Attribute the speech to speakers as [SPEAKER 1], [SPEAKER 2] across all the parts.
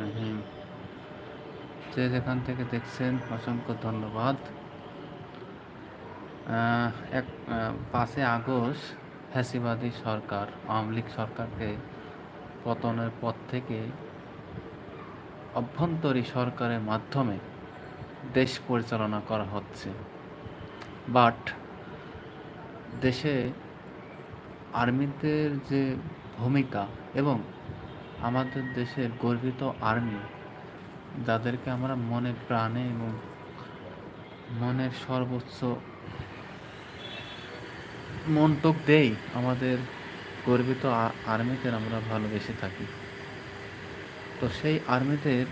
[SPEAKER 1] রহিম। যে যেখান থেকে দেখছেন, অসংখ্য ধন্যবাদ। এক পাঁচই আগস্ট ফ্যাসিবাদী সরকার, আওয়ামী লীগ সরকারকে পতনের পর থেকে অভ্যন্তরীণ সরকারের মাধ্যমে দেশ পরিচালনা করা হচ্ছে। বাট দেশে আর্মিদের যে ভূমিকা এবং আমাদের দেশের গর্বিত আর্মি যাদেরকে আমরা মনে প্রাণে এবং মনের সর্বোচ্চ মন্তক দেই, আমাদের গর্বিত আর্মিদের আমরা ভালোবেসে থাকি। তো সেই আর্মিদের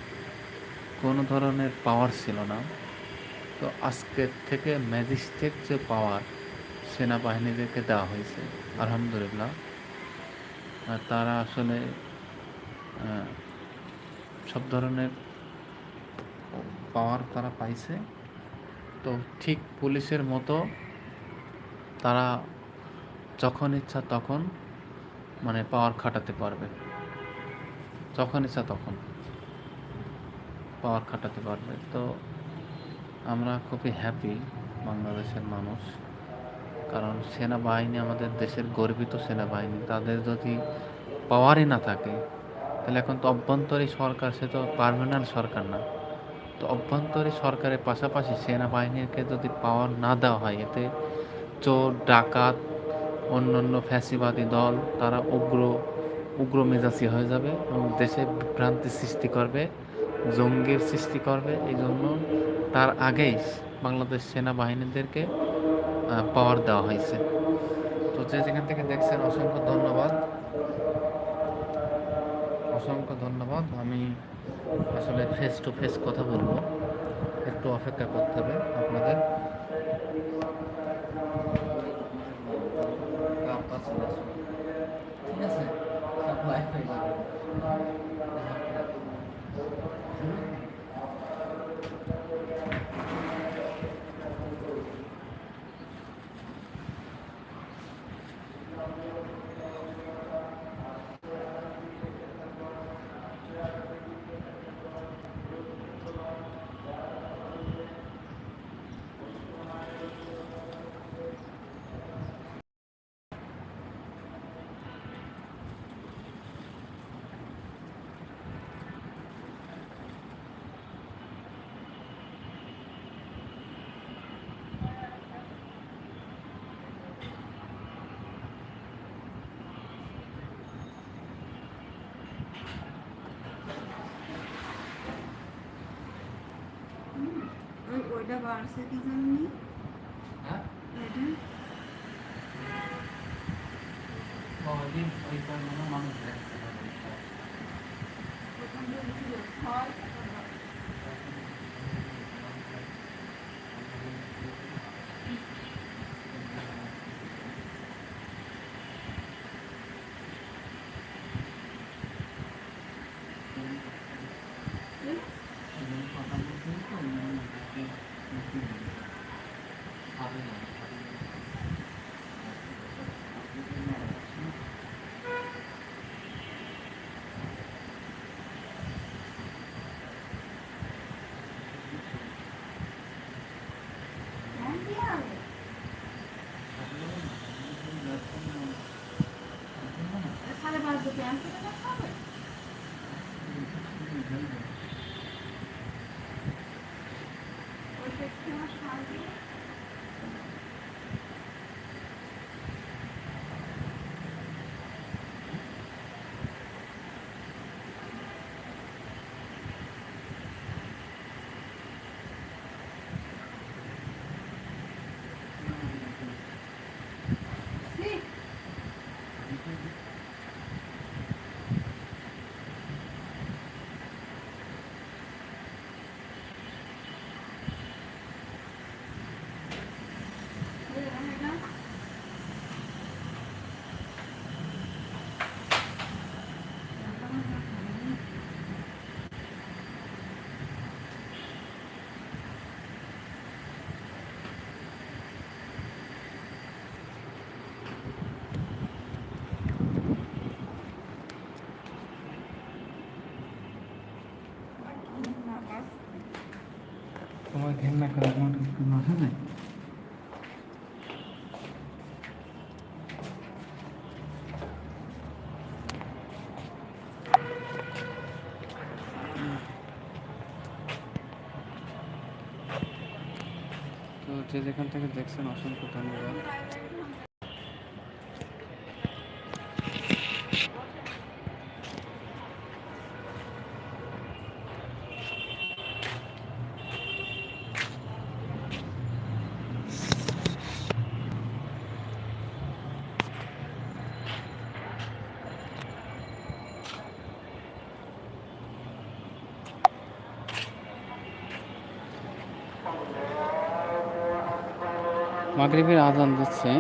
[SPEAKER 1] কোনো ধরনের পাওয়ার ছিল না। তো আজকের থেকে ম্যাজিস্ট্রেট যে পাওয়ার সেনাবাহিনীদেরকে দেওয়া হয়েছে, আলহামদুলিল্লাহ। তারা আসলে সব ধরনের পাওয়ার তারা পাইছে। তো ঠিক পুলিশের মতো তারা যখন ইচ্ছা তখন মানে পাওয়ার খাটাতে পারবে। যখন ইচ্ছা তখন পাওয়ার খাটাতে পারবে। তো আমরা খুবই হ্যাপি বাংলাদেশের মানুষ। কারণ সেনাবাহিনী আমাদের দেশের গর্বিত সেনাবাহিনী। তাদের যদি পাওয়ারই না থাকে, তাহলে এখন তো অভ্যন্তরীণ সরকার, সে তো পারমানেন্ট সরকার না। তো অভ্যন্তরীণ সরকারের পাশাপাশি সেনাবাহিনীকে যদি পাওয়ার না দেওয়া হয়, এতে চোর, ডাকাত, অন্যান্য ফ্যাসিবাদী দল, তারা উগ্র উগ্র মেজাজি হয়ে যাবে এবং দেশে বিভ্রান্তি সৃষ্টি করবে, জঙ্গির সৃষ্টি করবে। এই জন্য তার আগেই বাংলাদেশ সেনাবাহিনীদেরকে পাওয়ার দেওয়া হয়েছে। তো যে যেখান থেকে দেখছেন, অসংখ্য ধন্যবাদ। অসংখ্য ধন্যবাদ। আমি আসলে ফেস টু ফেস কথা বলব। একটু অপেক্ষা করতে হবে আপনাদের। ঠিক
[SPEAKER 2] ওই ওইটা বাড়ছে কি জানি?
[SPEAKER 1] হ্যাঁ?
[SPEAKER 2] ওইটা
[SPEAKER 1] কদিন ওই কারণে মানুষ।
[SPEAKER 2] How?
[SPEAKER 1] ঘেন্না করার মতো কোনো আছে না তো যে যেখান থেকে দেখছেন অসংখ্য ধন্যবাদ মাগরিবের আজান দিচ্ছে,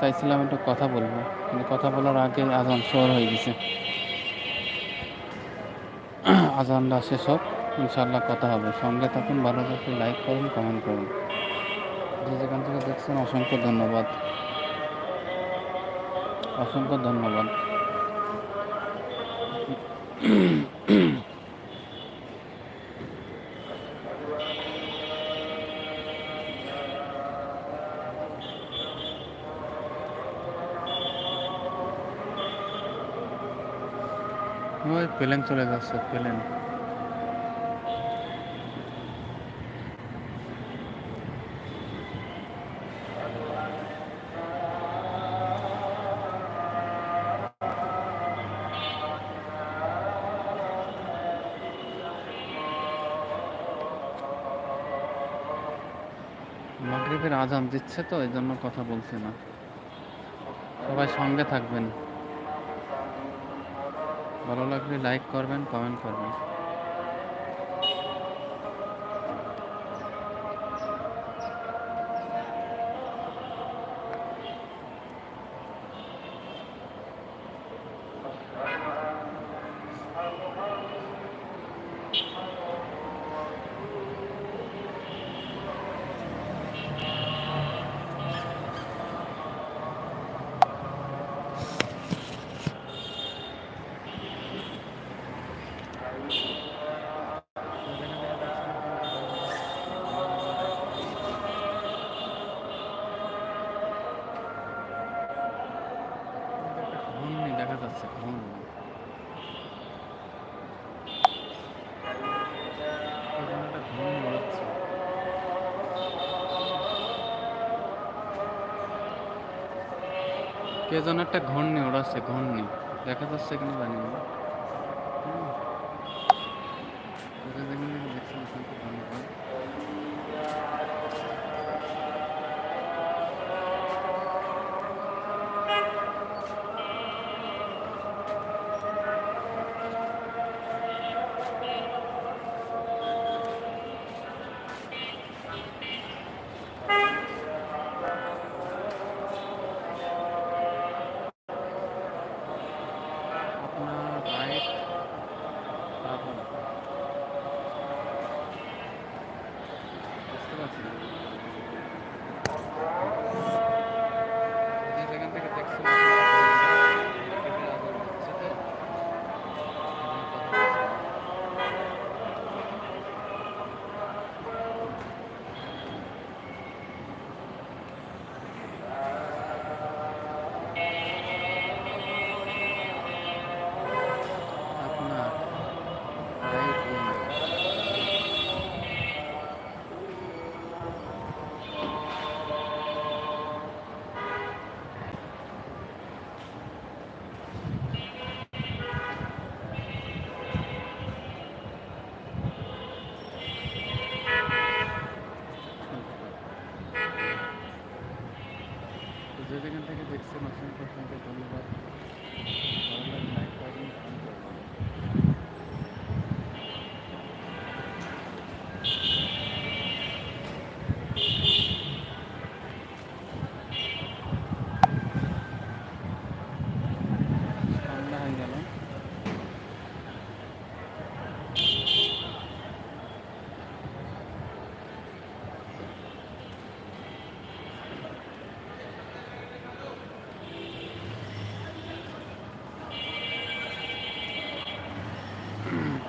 [SPEAKER 1] চাইছিলাম একটু কথা বলব, কিন্তু কথা বলার আগে আজান শোর হয়ে গেছে। আজানটা শেষ হোক ইনশাল্লাহ কথা হবে। সঙ্গে থাকুন, ভালো থাকুন, লাইক করুন, কমেন্ট করুন। যে যেখান থেকে দেখছেন, অসংখ্য ধন্যবাদ। অসংখ্য ধন্যবাদ। ওই প্লেন চলে যাচ্ছে প্লেন আজান দিচ্ছে তো, এই জন্য কথা বলছি না। সবাই সঙ্গে থাকবেন। ভালো লাগলে লাইক করবেন কমেন্ট করবেন ঘূর্ণি দেখা যাচ্ছে ঘূর্ণি এখানে একটা ঘূর্ণি উড়াচ্ছে। কে যেন একটা ঘূর্ণি ওড়াচ্ছে ঘূর্ণি। দেখা যাচ্ছে কিনা জানি না।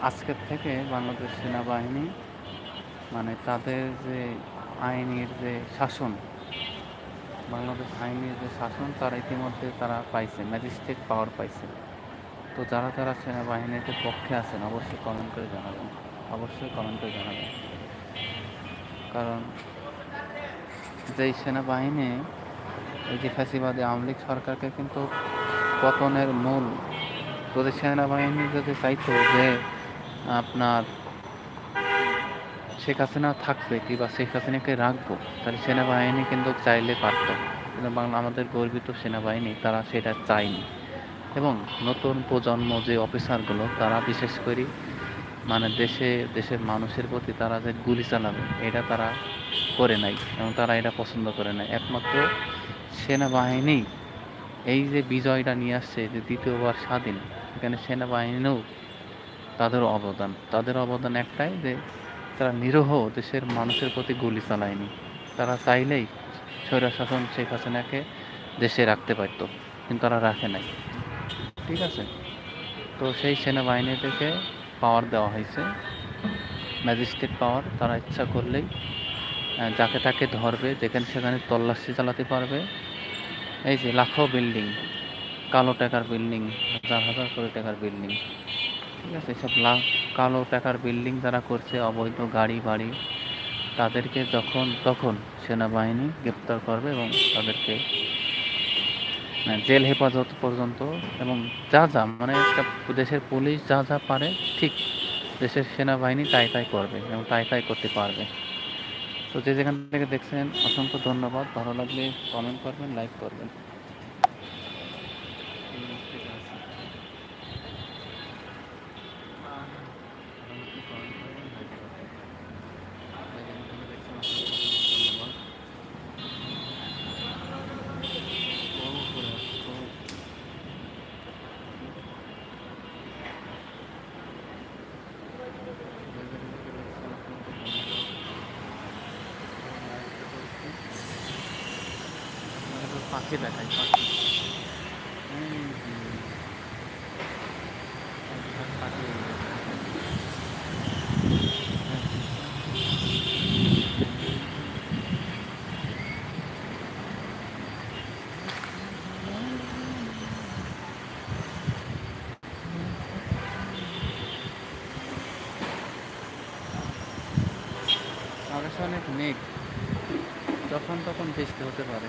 [SPEAKER 1] আজকের থেকে বাংলাদেশ সেনাবাহিনী মানে তাদের যে আইনের যে শাসন, বাংলাদেশ আইনের যে শাসন, তারা ইতিমধ্যে তারা পাইছে, ম্যাজিস্ট্রেট পাওয়ার পাইছে। তো যারা যারা সেনাবাহিনীতে পক্ষে আছেন, অবশ্যই কমেন্ট করে জানাবেন। অবশ্যই কমেন্ট করে জানাবেন। কারণ যেই সেনাবাহিনী, এই যে ফ্যাসিবাদী আওয়ামী লীগ সরকারকে কিন্তু পতনের মূল যদি সেনাবাহিনী যদি চাইতো যে আপনার শেখ হাসিনা থাকবে কিংবা শেখ হাসিনাকে রাখব? তাহলে সেনাবাহিনী কিন্তু চাইলে পারত। কিন্তু বাংলা আমাদের গর্বিত সেনাবাহিনী, তারা সেটা চায়নি। এবং নতুন প্রজন্ম যে অফিসারগুলো, তারা বিশেষ করে মানে দেশে, দেশের মানুষের প্রতি তারা যে গুলি চালাবে, এটা তারা করে নাই এবং তারা এটা পছন্দ করে নাই। একমাত্র সেনাবাহিনী, এই যে বিজয়টা নিয়ে আসছে যে দ্বিতীয়বার স্বাধীন, এখানে সেনাবাহিনীও তাদের অবদান। তাদের অবদান একটাই যে, তারা নিরহ দেশের মানুষের প্রতি গুলি চালায়নি। তারা চাইলেই স্বৈরশাসন শেখ হাসিনাকে দেশে রাখতে পারতো, কিন্তু তারা রাখে নাই। ঠিক আছে? তো সেই সেনাবাহিনী থেকে পাওয়ার দেওয়া হয়েছে। ম্যাজিস্ট্রেট পাওয়ার তারা ইচ্ছা করলেই যাকে তাকে ধরবে, যেখানে সেখানে তল্লাশি চালাতে পারবে। এই যে লাখো বিল্ডিং কালো টাকার বিল্ডিং হাজার হাজার কোটি টাকার বিল্ডিং ঠিক আছে, সব লাখ কালো টাকার বিল্ডিং যারা করছে, অবৈধ গাড়ি, বাড়ি, তাদেরকে যখন তখন সেনাবাহিনী গ্রেপ্তার করবে এবং তাদেরকে মানে জেল হেফাজত পর্যন্ত এবং যা যা মানে একটা দেশের পুলিশ যা যা পারে, ঠিক দেশের সেনাবাহিনী তাই তাই করবে এবং তাই তাই করতে পারবে। তো যে যেখান থেকে দেখছেন, অসংখ্য ধন্যবাদ। ভালো লাগলে কমেন্ট করবেন লাইক করবেন। অনেক মেঘ যখন তখন বৃষ্টি হতে পারে।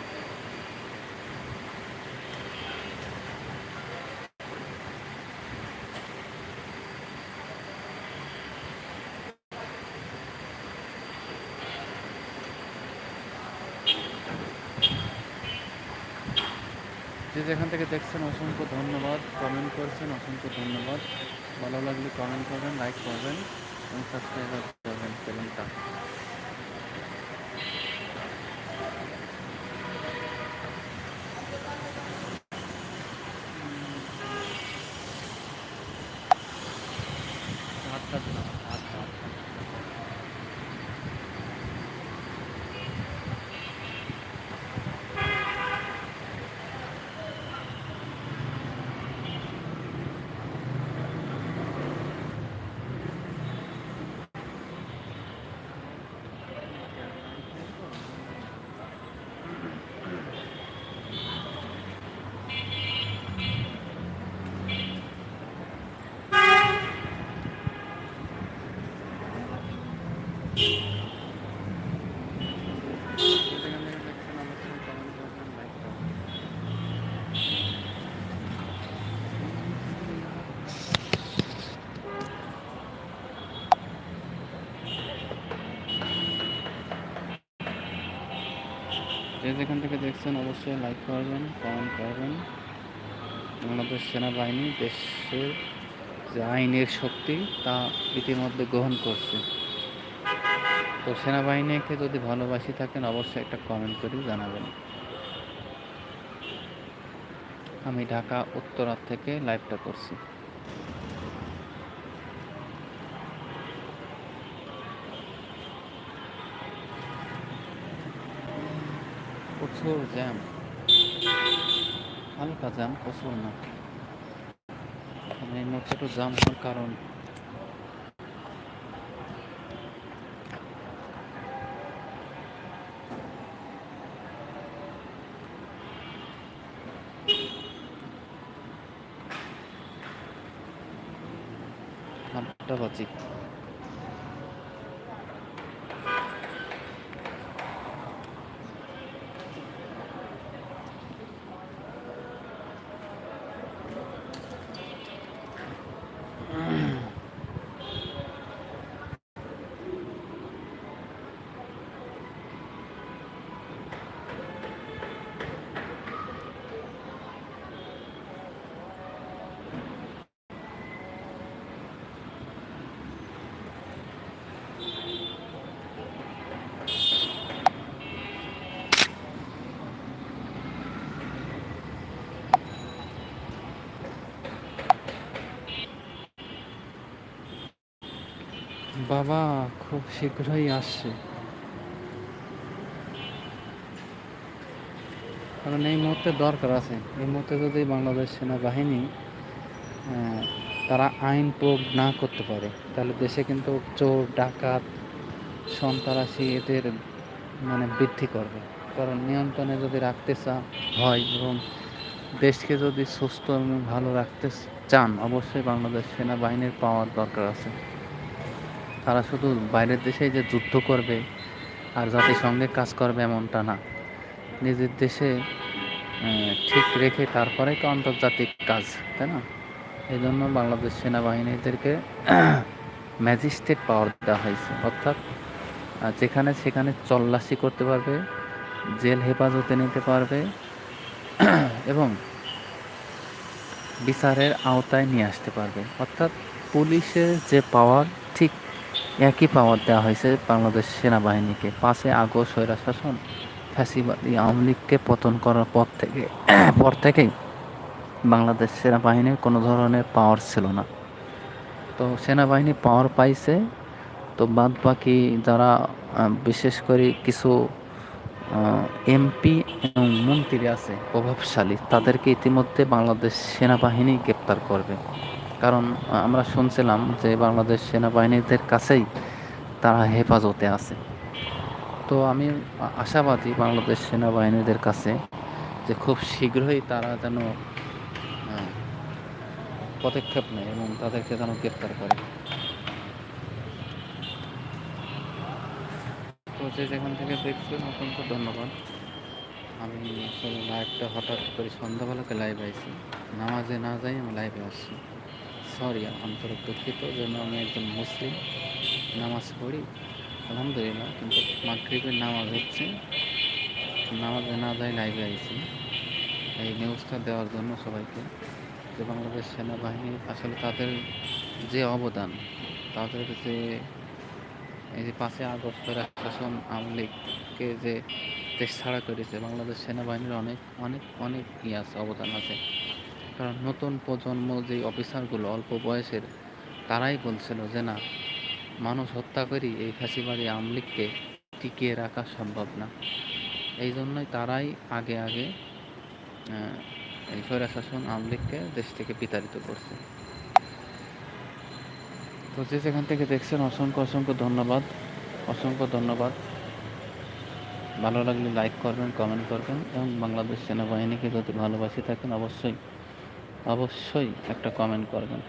[SPEAKER 1] যে যেখান থেকে দেখছেন, অসংখ্য ধন্যবাদ। কমেন্ট করছেন, অসংখ্য ধন্যবাদ। ভালো লাগলে কমেন্ট করবেন লাইক করবেন, এবং সাবস্ক্রাইব করবেন, চ্যানেলটা হাতটা দিলাম হাত হাত যে যেখান থেকে দেখছেন অবশ্যই কমেন্ট করবেন লাইক করবেন যে যেখান থেকে দেখছেন, অবশ্যই লাইক করবেন কমেন্ট করবেন। বাংলাদেশ সেনাবাহিনী দেশের যে আইনের শক্তি, তা ইতিমধ্যে গ্রহণ করছে। তো সেনাবাহিনীকে যদি ভালোবাসি থাকেন, অবশ্যই একটা কমেন্ট করে জানাবেন। আমি ঢাকা, উত্তরা থেকে লাইভটা করছি। প্রচুর জ্যাম। হালকা জ্যাম প্রচুর না। মানে একটু জ্যাম হওয়ার কারণ। Mm-hmm. বাবা, খুব শীঘ্রই আসছে। কারণ এই মুহূর্তে দরকার আছে। এই মুহূর্তে যদি বাংলাদেশ সেনাবাহিনী তারা আইন প্রয়োগ না করতে পারে, তাহলে দেশে কিন্তু চোর, ডাকাত, সন্ত্রাসী এদের মানে বৃদ্ধি করবে। কারণ নিয়ন্ত্রণে যদি রাখতে চা, হয় এবং দেশকে যদি সুস্থ এবং ভালো রাখতে চান, অবশ্যই বাংলাদেশ সেনাবাহিনীর পাওয়ার দরকার আছে। তারা শুধু বাইরের দেশে যে যুদ্ধ করবে আর জাতিসংঘে কাজ করবে এমনটা না। নিজের দেশে ঠিক রেখে তারপরে তো আন্তর্জাতিক কাজ, তাই না? এই জন্য বাংলাদেশ সেনাবাহিনীদেরকে ম্যাজিস্ট্রেট পাওয়ার দেওয়া হয়েছে। অর্থাৎ যেখানে সেখানে তল্লাশি করতে পারবে, জেল হেফাজতে নিতে পারবে, এবং বিচারের আওতায় নিয়ে আসতে পারবে। অর্থাৎ পুলিশের যে পাওয়ার একই পাওয়ার দেওয়া হয়েছে বাংলাদেশ সেনাবাহিনীকে। পাঁচে আগস্ট স্বৈরা শাসন ফ্যাসিবাদী আওয়ামী লীগকে পতন করার পর থেকে পর থেকেই বাংলাদেশ সেনাবাহিনীর কোনো ধরনের পাওয়ার ছিল না। তো সেনাবাহিনী পাওয়ার পাইছে। তো বাদ বাকি যারা বিশেষ করে কিছু এমপি এবং মন্ত্রী আছে, প্রভাবশালী, তাদেরকে ইতিমধ্যে বাংলাদেশ সেনাবাহিনী গ্রেপ্তার করবে। কারণ আমরা শুনছিলাম যে বাংলাদেশ সেনাবাহিনীদের কাছেই তারা হেফাজতে আছে। তো আমি আশাবাদী বাংলাদেশ সেনাবাহিনীদের কাছে যে খুব শীঘ্রই তারা যেন পদক্ষেপ নেয় এবং তাদেরকে যেন গ্রেপ্তার করে। তো যে যেখান থেকে দেখছেন, অসংখ্য ধন্যবাদ। আমি আসলে লাইভটা হঠাৎ করে সন্ধ্যাবেলাকে লাইভ আইছি। নামাজে না যাই আমি লাইভে আসছি। সরি আন্তরিক দুঃখিত যেন আমি একজন মুসলিম। নামাজ পড়ি, আলহামদুলিল্লাহ, কিন্তু মাগরিবের নামাজ হচ্ছে। নামাজে না যাই লাইভে আইছি। এই নিউজটা দেওয়ার জন্য সবাইকে যে বাংলাদেশ সেনাবাহিনী আসলে তাদের যে অবদান, তাদের যে এই যে পাঁচই আগস্টের শাসন আওয়ামী লীগকে যে দেশ ছাড়া করেছে, বাংলাদেশ সেনাবাহিনীর অনেক অনেক অনেক ই আছে, অবদান আছে। কারণ নতুন প্রজন্ম যে অফিসারগুলো অল্প বয়সের, তারাই বলছিল যে না, মানুষ হত্যা করি এই ফাঁসিবাদী আওয়ামী লীগকে টিকিয়ে রাখা সম্ভব না। এই জন্যই তারাই আগে আগে এই শাসন আওয়ামী লীগকে দেশ থেকে বিতাড়িত করছে। তো যে সেখান থেকে দেখছেন, অসংখ্য অসংখ্য ধন্যবাদ। অসংখ্য ধন্যবাদ। ভালো লাগলে লাইক করবেন কমেন্ট করবেন এবং বাংলাদেশ সেনাবাহিনীকে যদি ভালোবাসি থাকেন, অবশ্যই অবশ্যই একটা কমেন্ট করবেন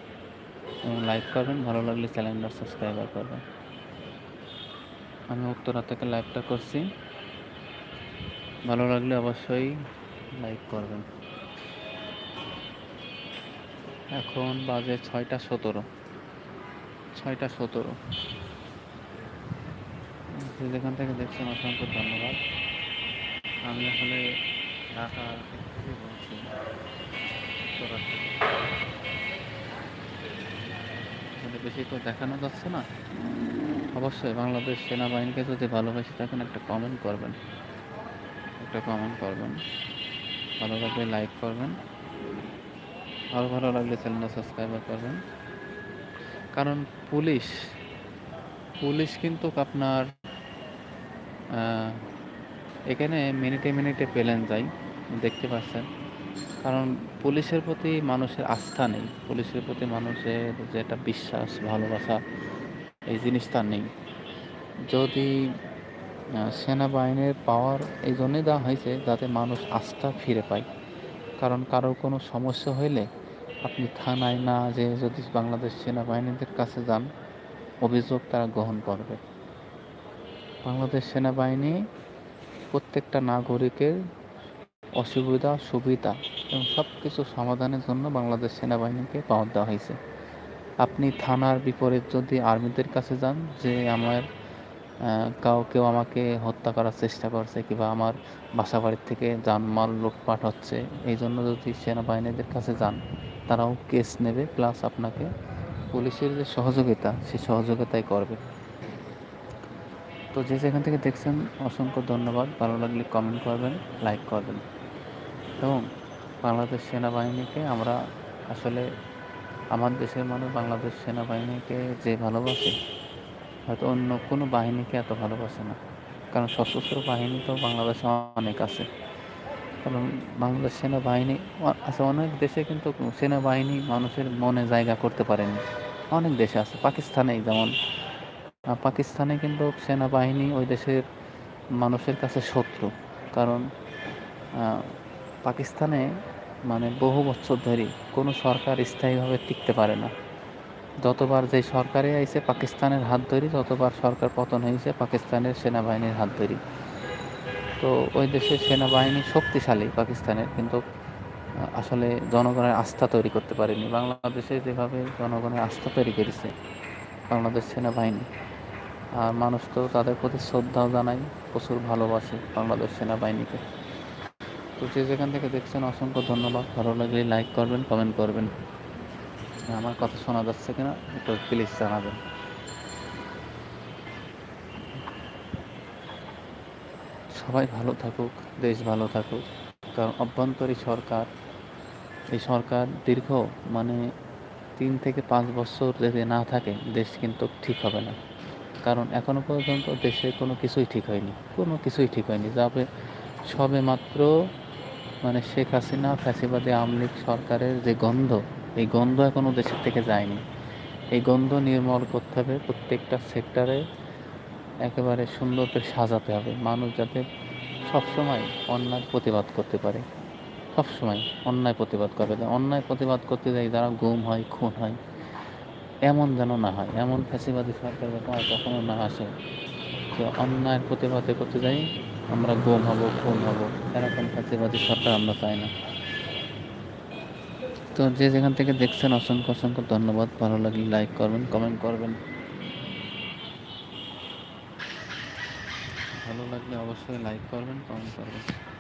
[SPEAKER 1] এবং লাইক করবেন, ভালো লাগলে চ্যানেলটা সাবস্ক্রাইবার করবেন। আমি উত্তরা থেকে লাইভটা করছি। ভালো লাগলে অবশ্যই লাইক করবেন। এখন বাজে ছয়টা সতেরো। ছয়টা সতেরো। যেখান থেকে দেখছেন অসংখ্য ধন্যবাদ। আমি আসলে ঢাকা থেকে বলছি। উত্তরা বেশি তো দেখানো যাচ্ছে না। অবশ্যই বাংলাদেশ সেনাবাহিনীকে যদি ভালোবেসে থাকেন, একটা কমেন্ট করবেন। একটা কমেন্ট করবেন। ভালো লাগলে লাইক করবেন। আরও ভালো লাগলে চ্যানেলটা সাবস্ক্রাইব করবেন। কারণ পুলিশ পুলিশ কিন্তু আপনার এখানে মিনিটে মিনিটে পেলেন যায় দেখতে পাচ্ছেন। কারণ পুলিশের প্রতি মানুষের আস্থা নেই। পুলিশের প্রতি মানুষের যেটা বিশ্বাস, ভালোবাসা, এই জিনিসটা নেই। যদি সেনাবাহিনীর পাওয়ার এই জন্যই দেওয়া হয়েছে যাতে মানুষ আস্থা ফিরে পায়। কারণ কারোর কোনো সমস্যা হইলে আপনি থানায় না যে যদি বাংলাদেশ সেনাবাহিনীদের কাছে যান, অভিযোগ তারা গ্রহণ করবে। বাংলাদেশ সেনাবাহিনী প্রত্যেকটা নাগরিকের অসুবিধা, সুবিধা এবং সব কিছু সমাধানের জন্য বাংলাদেশ সেনাবাহিনীকে পাওয়ার দেওয়া হয়েছে। আপনি থানার বিপরীত যদি আর্মিদের কাছে যান, যে আমার কাউ আমাকে হত্যা করার চেষ্টা করছে কিংবা আমার বাসা বাড়ির থেকে জানমাল লুটপাট হচ্ছে, এই জন্য যদি সেনাবাহিনীদের কাছে যান, তারাও কেস নেবে, প্লাস আপনাকে পুলিশের যে সহযোগিতা, সেই সহযোগিতাই করবে। তো যে যেখান থেকে দেখছেন, অসংখ্য ধন্যবাদ। ভালো লাগলে কমেন্ট করবেন লাইক করবেন। এবং বাংলাদেশ সেনাবাহিনীকে আমরা আসলে আমার দেশের মানুষ বাংলাদেশ সেনাবাহিনীকে যে ভালোবাসে, হয়তো অন্য কোনো বাহিনীকে এত ভালোবাসে না। কারণ সশস্ত্র বাহিনী তো বাংলাদেশে অনেক আছে। কারণ বাংলাদেশ সেনাবাহিনী আছে অনেক দেশে কিন্তু সেনাবাহিনী মানুষের মনে জায়গা করতে পারেনি। অনেক দেশে আছে, পাকিস্তানেই যেমন। পাকিস্তানে কিন্তু সেনাবাহিনী ওই দেশের মানুষের কাছে শত্রু। কারণ পাকিস্তানে মানে বহু বছর ধরে কোনো সরকার স্থায়ীভাবে টিকতে পারে না। যতবার যে সরকারে আইছে পাকিস্তানের হাত ধরি, ততবার সরকার পতন হয়েছে পাকিস্তানের সেনাবাহিনীর হাত ধরি। তো ওই দেশের সেনাবাহিনী শক্তিশালী পাকিস্তানের, কিন্তু আসলে জনগণের আস্থা তৈরি করতে পারেনি। বাংলাদেশে যেভাবে জনগণের আস্থা তৈরি করেছে বাংলাদেশ সেনাবাহিনী, আর মানুষ তো তাদের প্রতি শ্রদ্ধাও জানায়, প্রচুর ভালোবাসে বাংলাদেশ সেনাবাহিনীকে। তো যে যেখান থেকে দেখছেন, অসংখ্য ধন্যবাদ। ভালো লাগলে লাইক করবেন কমেন্ট করবেন। আমার কথা শোনা যাচ্ছে কিনা, একটু প্লিজ জানাবেন। সবাই ভালো থাকুক, দেশ ভালো থাকুক। কারণ অভ্যন্তরীণ সরকার, এই সরকার দীর্ঘ মানে তিন থেকে পাঁচ বছর যদি না থাকে, দেশ কিন্তু ঠিক হবে না। কারণ এখনও পর্যন্ত দেশে কোনো কিছুই ঠিক হয়নি, কোনো কিছুই ঠিক হয়নি। যাবে, সবে মাত্র মানে শেখ হাসিনা ফ্যাসিবাদী আওয়ামী সরকারের যে গন্ধ, এই গন্ধ এখনও দেশের থেকে যায়নি। এই গন্ধ নির্মল করতে হবে প্রত্যেকটা সেক্টরে। একেবারে সুন্দর করে সাজাতে হবে। মানুষ যাতে সবসময় অন্যায় প্রতিবাদ করতে পারে। সবসময় অন্যায় প্রতিবাদ করবে। অন্যায় প্রতিবাদ করতে যাই, যারা গুম হয়, খুন হয়, এমন যেন না হয়। এমন ফ্যাসিবাদী সরকার যাতে আর কখনো না আসে। যে অন্যায়ের প্রতিবাদে করতে যাই, আমরা গোম হব, খুন হব। এরকম প্রতিবাদী সরকার আমরা চাই না। তো যে যেখান থেকে দেখছেন, অসংখ্য অসংখ্য ধন্যবাদ। ভালো লাগলে লাইক করবেন, কমেন্ট করবেন। ভালো লাগলে অবশ্যই লাইক করবেন, কমেন্ট করবেন।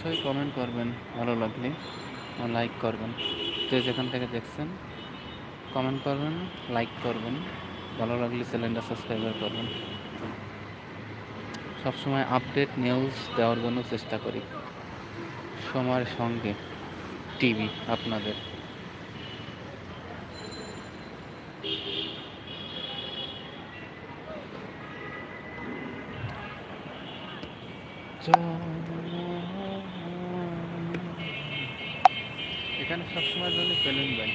[SPEAKER 1] অবশ্যই কমেন্ট করবেন, ভালো লাগলে লাইক করবেন। যে যেখান থেকে দেখছেন কমেন্ট করবেন লাইক করবেন, ভালো লাগলে চ্যানেলটা সাবস্ক্রাইবার করবেন। সবসময় আপডেট নিউজ দেওয়ার জন্য চেষ্টা করি। সময়ের সঙ্গে টিভি আপনাদের। এখানে সবসময় জন্য পেলেন বাই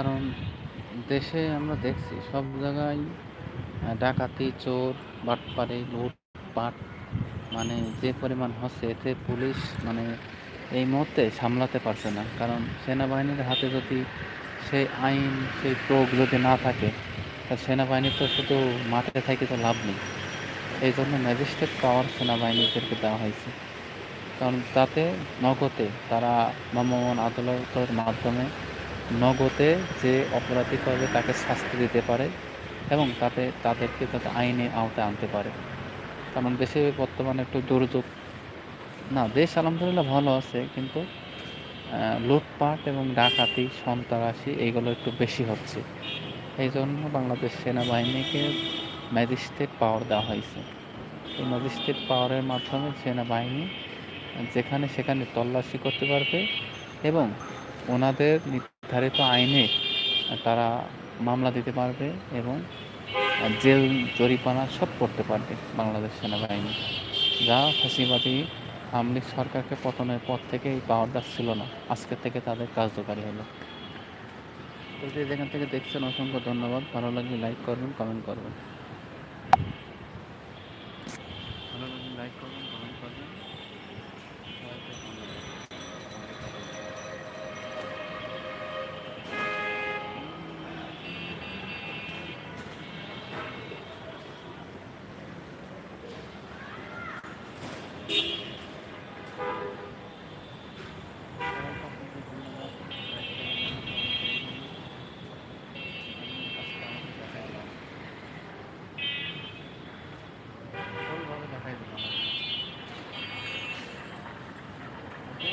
[SPEAKER 1] কারণ দেশে আমরা দেখছি সব জায়গায় ডাকাতি, চোর বাটপারে লুটপাট মানে যে পরিমাণ হচ্ছে এতে পুলিশ মানে এই মুহূর্তে সামলাতে পারছে না। কারণ সেনাবাহিনীর হাতে যদি সেই আইন, সেই প্রয়োগ যদি না থাকে, তা সেনাবাহিনী তো শুধু মাঠে থাকে তো লাভ নেই। এই জন্য ম্যাজিস্ট্রেট পাওয়ার সেনাবাহিনীদেরকে দেওয়া হয়েছে। কারণ তাতে নগদে তারা ভ্রাম্যমাণ আদালতের মাধ্যমে নগদে যে অপরাধী করবে তাকে শাস্তি দিতে পারে এবং তাতে তাদেরকে যাতে আইনে আওতায় আনতে পারে। কারণ দেশে বর্তমানে একটু দুর্যোগ। না, দেশ আলহামদুলিল্লাহ ভালো আছে, কিন্তু লুটপাট এবং ডাকাতি, সন্ত্রাসী এইগুলো একটু বেশি হচ্ছে। এই জন্য বাংলাদেশ সেনাবাহিনীকে ম্যাজিস্ট্রেট পাওয়ার দেওয়া হয়েছে। এই ম্যাজিস্ট্রেট পাওয়ারের মাধ্যমে সেনাবাহিনী যেখানে সেখানে তল্লাশি করতে পারবে এবং ওনাদের নির্ধারিত আইনে তারা মামলা দিতে পারবে এবং জেল জরিমানা সব করতে পারবে বাংলাদেশ সেনাবাহিনী। যা ফাঁসিবাদী আওয়ামী লীগ সরকারকে পতনের পর থেকে এই পাওয়ারটা ছিল না। আজকের থেকে তাদের কার্যকারী হলো। যেখান থেকে দেখছেন, অসংখ্য ধন্যবাদ। ভালো লাগলে লাইক করবেন কমেন্ট করবেন ভালো লাগলে লাইক করবেন কমেন্ট করবেন সবাইকে ধন্যবাদ ফুলভাবে দেখাই দিলাম ওকে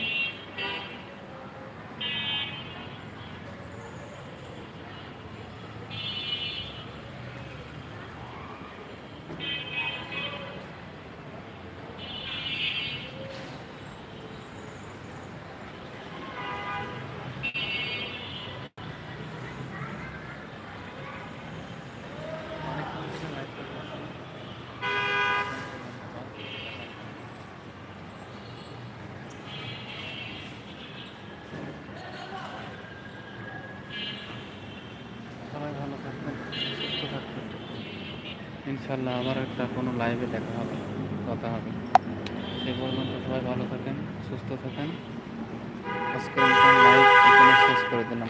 [SPEAKER 1] অনেকক্ষণ ধরে লাইভ করতেছি সবাই ভালো থাকবেন সুস্থ থাকবেন ইনশাল্লাহ আবার একটা কোনো লাইভে দেখা হবে, কথা হবে। সেই পর্যন্ত সবাই ভালো থাকেন, সুস্থ থাকেন। আজকে লাইভ এখানে শেষ করে দিলাম।